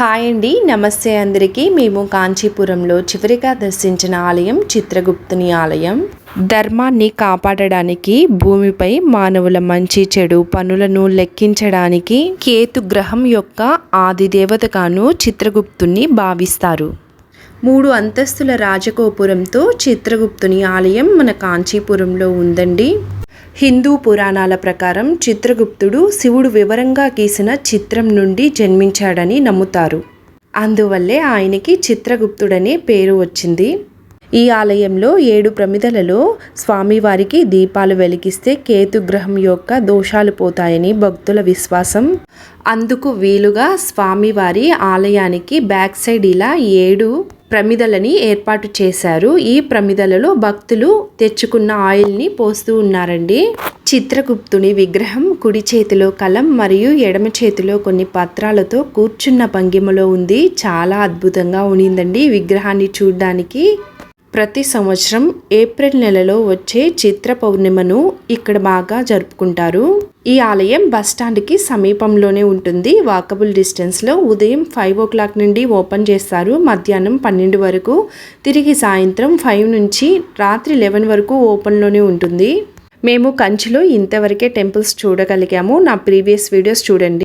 Hi అండి నమస్తే అందరికీ. మేము కాంచీపురంలో చివరిగా దర్శించిన ఆలయం చిత్రగుప్తుని ఆలయం. ధర్మాన్ని కాపాడడానికి భూమిపై మానవుల మంచి చెడు పనులను లెక్కించడానికి కేతు గ్రహం యొక్క ఆది దేవతగాను చిత్రగుప్తుని భావిస్తారు. మూడు అంతస్తుల రాజగోపురంతో చిత్రగుప్తుని ఆలయం మన కాంచీపురంలో ఉందండి. హిందూ పురాణాల ప్రకారం చిత్రగుప్తుడు శివుడు వివరంగా గీసిన చిత్రం నుండి జన్మించాడని నమ్ముతారు. అందువల్లే ఆయనకి చిత్రగుప్తుడనే పేరు వచ్చింది. ఈ ఆలయంలో ఏడు ప్రమిదలలో స్వామివారికి దీపాలు వెలిగిస్తే కేతుగ్రహం యొక్క దోషాలు పోతాయని భక్తుల విశ్వాసం. అందుకు వీలుగా స్వామివారి ఆలయానికి బ్యాక్ సైడ్ ఇలా ఏడు ప్రమిదలని ఏర్పాటు చేశారు. ఈ ప్రమిదలలో భక్తులు తెచ్చుకున్న ఆయిల్ని పోస్తూ ఉన్నారండి. చిత్రగుప్తుని విగ్రహం కుడి చేతిలో కలం మరియు ఎడమ చేతిలో కొన్ని పత్రాలతో కూర్చున్న భంగిమలో ఉంది. చాలా అద్భుతంగా ఉండిందండి విగ్రహాన్ని చూడ్డానికి. ప్రతి సంవత్సరం ఏప్రిల్ నెలలో వచ్చే చిత్ర పౌర్ణిమను ఇక్కడ బాగా జరుపుకుంటారు. ఈ ఆలయం బస్ సమీపంలోనే ఉంటుంది. వాకబుల్ డిస్టెన్స్లో ఉదయం ఫైవ్ ఓ క్లాక్ నుండి ఓపెన్ చేస్తారు. మధ్యాహ్నం పన్నెండు వరకు తిరిగి సాయంత్రం ఫైవ్ నుంచి రాత్రి లెవెన్ వరకు ఓపెన్లోనే ఉంటుంది. మేము కంచిలో ఇంతవరకే టెంపుల్స్ చూడగలిగాము. నా ప్రీవియస్ వీడియోస్ చూడండి.